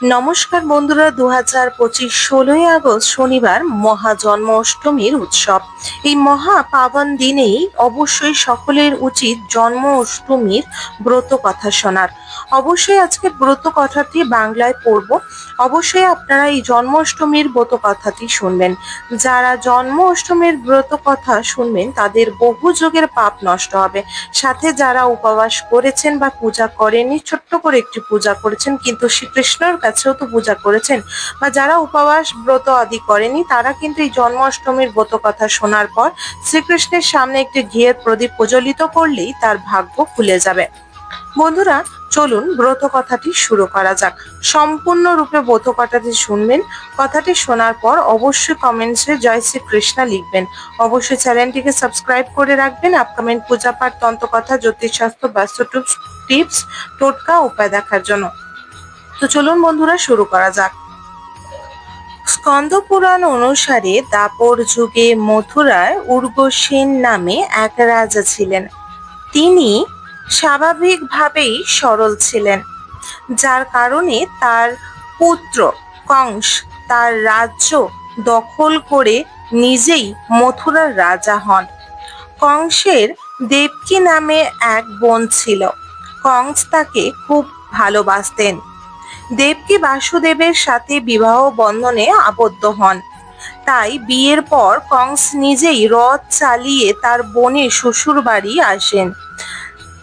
নমস্কার বন্ধুরা দু হাজার পঁচিশ ষোলোই আগস্ট শনিবার মহা জন্ম অষ্টমীর উৎসব। এই মহা পাবন দিনেই অবশ্যই সকলের উচিত জন্ম অষ্টমীর ব্রত কথা শোনার। অবশ্যই আজকে ব্রত কথাটি বাংলায় পড়ব। অবশ্যই আপনারা এই জন্ম অষ্টমীর ব্রত কথাটি শুনবেন। যারা জন্ম অষ্টমীর ব্রত কথা শুনবেন, তাদের বহু যুগের পাপ নষ্ট হবে। সাথে যারা উপবাস করেছেন বা পূজা করেননি, ছোট্ট করে একটি পূজা করেছেন, কিন্তু শ্রীকৃষ্ণর কাছেও তো পূজা করেছেন বা যারা উপবাস ব্রত আদি করেনি, তারা কিন্তু এই জন্মাষ্টমীর ব্রত কথা শোনার পর শ্রীকৃষ্ণের সামনে একটি ঘিয়ের প্রদীপ প্রজ্বলিত করলেই তার ভাগ্য খুলে যাবে। বন্ধুরা, চলুন ব্রত কথাটি শুরু করা যাক। সম্পূর্ণরূপে ব্রত কথাটি শুনবেন। কথাটি শোনার পর অবশ্যই কমেন্টসে জয় শ্রীকৃষ্ণ লিখবেন। অবশ্যই চ্যানেলটিকে সাবস্ক্রাইব করে রাখবেন। আপকামিং পূজা পাঠ, তন্ত্রকথা, জ্যোতিষশাস্ত্র বাস্তু টিপস, টোটকা, উপায় দেখার জন্য। তো চলুন বন্ধুরা, শুরু করা যাক। স্কন্দ পুরাণ অনুসারে দাপর যুগে মথুরায় উর্গসেন নামে এক রাজা ছিলেন। তিনি স্বাভাবিকভাবেই সরল ছিলেন, যার কারণে তার পুত্র কংস তার রাজ্য দখল করে নিজেই মথুরার রাজা হন। কংসের দেবকী নামে এক বোন ছিল। কংস তাকে খুব ভালোবাসতেন। দেবকী বাসুদেবের সাথে বিবাহ বন্ধনে আবদ্ধ হন। তাই বিয়ের পর কংস নিজেই রথ চালিয়ে তার বোনের শ্বশুর বাড়ি আসেন।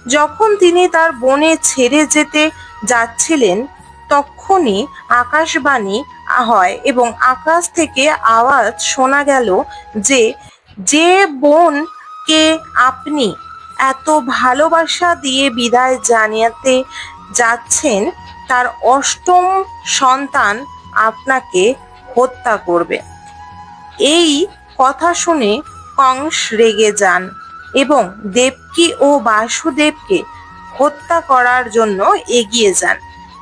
যখন তিনি তার বনে ছেড়ে যেতে যাচ্ছিলেন, তখনই আকাশবাণী হয় এবং আকাশ থেকে আওয়াজ শোনা গেল যে যে বোনকে আপনি এত ভালোবাসা দিয়ে বিদায় জানাতে যাচ্ছেন তার অষ্টম সন্তান আপনাকে হত্যা করবে। এই কথা শুনে কংস রেগে যান এবং দেবকী ও বাসুদেবকে হত্যা করার জন্য এগিয়ে যান।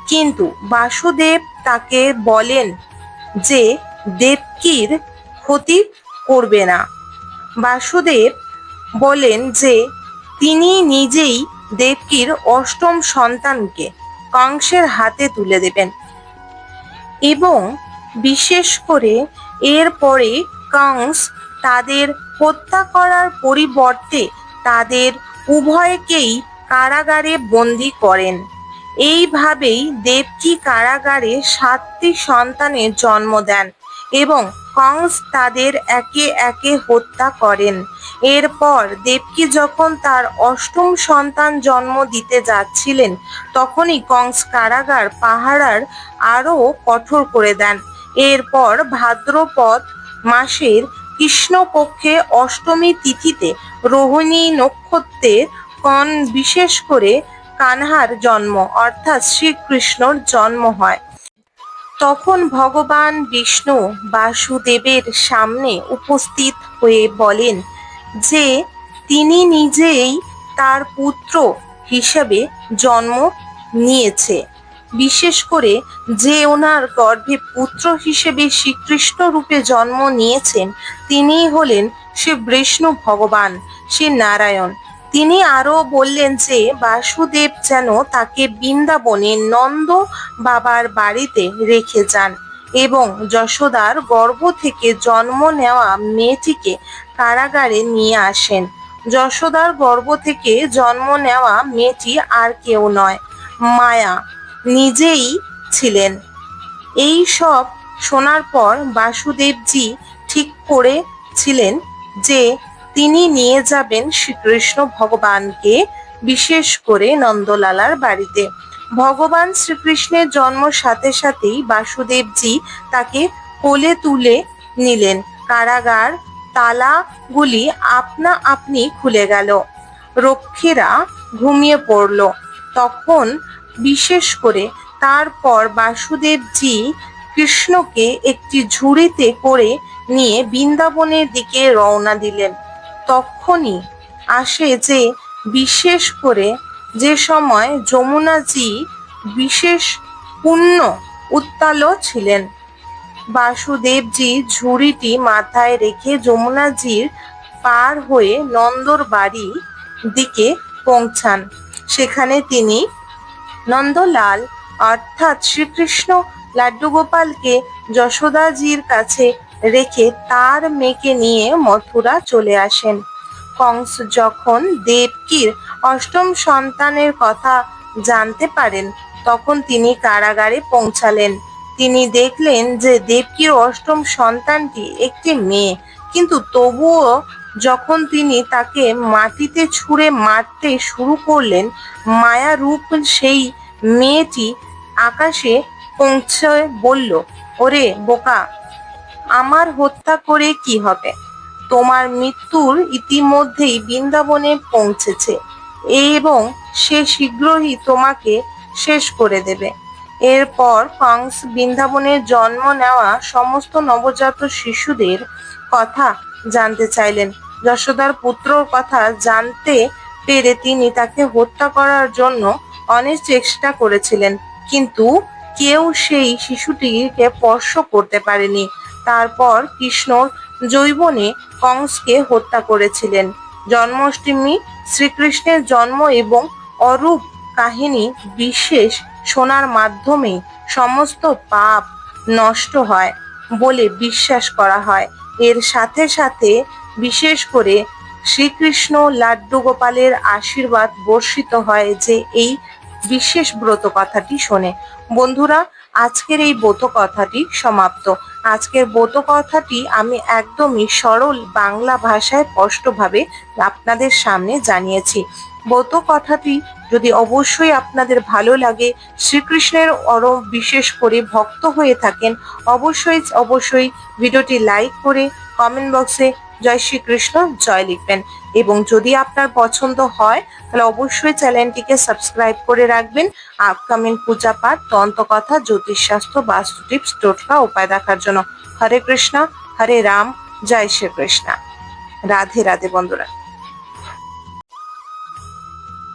কিন্তু বাসুদেব তাকে বলেন যে দেবকীর ক্ষতি করবে না। বাসুদেব বলেন যে তিনি নিজেই দেবকীর অষ্টম সন্তানকে কংসের হাতে তুলে দেবেন। এবং বিশেষ করে এরপরে কংস তাদের হত্যা করার পরিবর্তে তাদের উভয়কেই কারাগারে বন্দি করেন। এইভাবেই দেবকী কারাগারে সাতটি সন্তানের জন্ম দেন এবং কংস তাদের একে একে হত্যা করেন। এরপর দেবকী যখন তার অষ্টম সন্তান জন্ম দিতে যাচ্ছিলেন, তখনই কংস কারাগার পাহারার আরও কঠোর করে দেন। এরপর ভাদ্রপদ মাসের কৃষ্ণপক্ষে অষ্টমী তিথিতে রোহিণী নক্ষত্রের কণ বিশেষ করে কানহার জন্ম, অর্থাৎ শ্রীকৃষ্ণর জন্ম হয়। তখন ভগবান বিষ্ণু বাসুদেবের সামনে উপস্থিত হয়ে বলেন, যে তিনি নিজেই তার পুত্র হিসেবে জন্ম নিয়েছে। বিশেষ করে যে ওনার গর্ভে পুত্র হিসেবে শ্রীকৃষ্ণ রূপে জন্ম নিয়েছেন, তিনিই হলেন সে বিষ্ণু ভগবান, সে নারায়ণ। তিনি আরও বললেন যে, বাসুদেব যেন তাকে বৃন্দাবনে নন্দ বাবার বাড়িতে রেখে যান এবং যশোদার গর্ভ থেকে জন্ম নেওয়া মেয়েটিকে কারাগারে নিয়ে আসেন। যশোদার গর্ভ থেকে জন্ম নেওয়া মেয়েটি আর কেউ নয়, মায়া, নিজেই ছিলেন। এই সব শোনার পর বাসুদেবজি ঠিক করেছিলেন যে তিনি নিয়ে যাবেন শ্রীকৃষ্ণ ভগবানকে, বিশেষ করে নন্দলালার বাড়িতে। ভগবান শ্রীকৃষ্ণের জন্ম সাথে সাথেই বাসুদেবজি তাকে কোলে তুলে নিলেন। কারাগার তালাগুলি আপনা আপনি খুলে গেল। রক্ষীরা ঘুমিয়ে পড়ল। তখন বিশেষ করে তারপর বাসুদেবজি কৃষ্ণকে একটি ঝুড়িতে করে নিয়ে বৃন্দাবনের দিকে রওনা দিলেন। তখনই আসে যে, বিশেষ করে যে সময় যমুনাজি বিশেষ পুণ্য উত্তাল ছিলেন। বাসুদেবজি ঝুড়িটি মাথায় রেখে যমুনাজির পার হয়ে নন্দর বাড়ি দিকে পৌঁছান। সেখানে তিনি নন্দলাল অর্থাৎ শ্রীকৃষ্ণ লাড্ডু গোপালকে যশোদাজির কাছে রেখে তার মেয়েকে নিয়ে মথুরা চলে আসেন। কংস যখন দেবকীর অষ্টম সন্তানের কথা জানতে পারেন, তখন তিনি কারাগারে পৌঁছালেন। তিনি দেখলেন যে দেবকীর অষ্টম সন্তানটি একটি মেয়ে, কিন্তু তবুও যখন তিনি তাকে মাটিতে ছুঁড়ে মারতে শুরু করলেন, মায়ারূপ সেই মেয়েটি আকাশে পৌঁছে বলল, ওরে বোকা আমার হত্যা করে কি হবে? তোমার মৃত্যুর ইতিমধ্যেই বৃন্দাবনে পৌঁছেছে। এবং সে শীঘ্রই তোমাকে শেষ করে দেবে। এরপর কংস বৃন্দাবনে জন্ম নেওয়া সমস্ত নবজাত শিশুদের কথা জানতে চাইলেন। যশোদার পুত্রর কথা জানতে পেরে তিনি তাকে হত্যা করার জন্য অনেক চেষ্টা করেছিলেন। কিন্তু কেউ সেই শিশুটিকে স্পর্শ করতে পারেনি। তারপর কৃষ্ণ জৈবনে কংসকে হত্যা করেছিলেন। জন্মাষ্টমী, শ্রীকৃষ্ণের জন্ম এবং অরূপ কাহিনী বিশেষ শোনার মাধ্যমে সমস্ত পাপ নষ্ট হয় বলে বিশ্বাস করা হয়। এর সাথে সাথে বিশেষ করে শ্রীকৃষ্ণ লাড্ডু গোপালের আশীর্বাদ বর্ষিত হয় যে এই বিশেষ ব্রত কথাটি শোনে। বন্ধুরা, আজকের এই ব্রত কথাটি সমাপ্ত। আজকের বোত কথাটি আমি একদমই সরল বাংলা ভাষায় স্পষ্টভাবে আপনাদের সামনে জানিয়েছি। বোত কথাটি যদি অবশ্যই আপনাদের ভালো লাগে, শ্রীকৃষ্ণের অর বিশেষ করে ভক্ত হয়ে থাকেন, অবশ্যই অবশ্যই ভিডিওটি লাইক করে কমেন্ট বক্সে জয় শ্রীকৃষ্ণ, জয় লিখবেন। এবং যদি আপনার পছন্দ হয়, তাহলে অবশ্যই চ্যানেলটিকে সাবস্ক্রাইব করে রাখবেন। আপকামিং পূজা পাঠ তন্ত্রকথা জ্যোতিষশাস্ত্র, বাস্তু টিপস, টোটকা, উপায় দেখার জন্য। হরে কৃষ্ণ, হরে রাম, জয় শ্রীকৃষ্ণ। রাধে রাধে বন্ধুরা।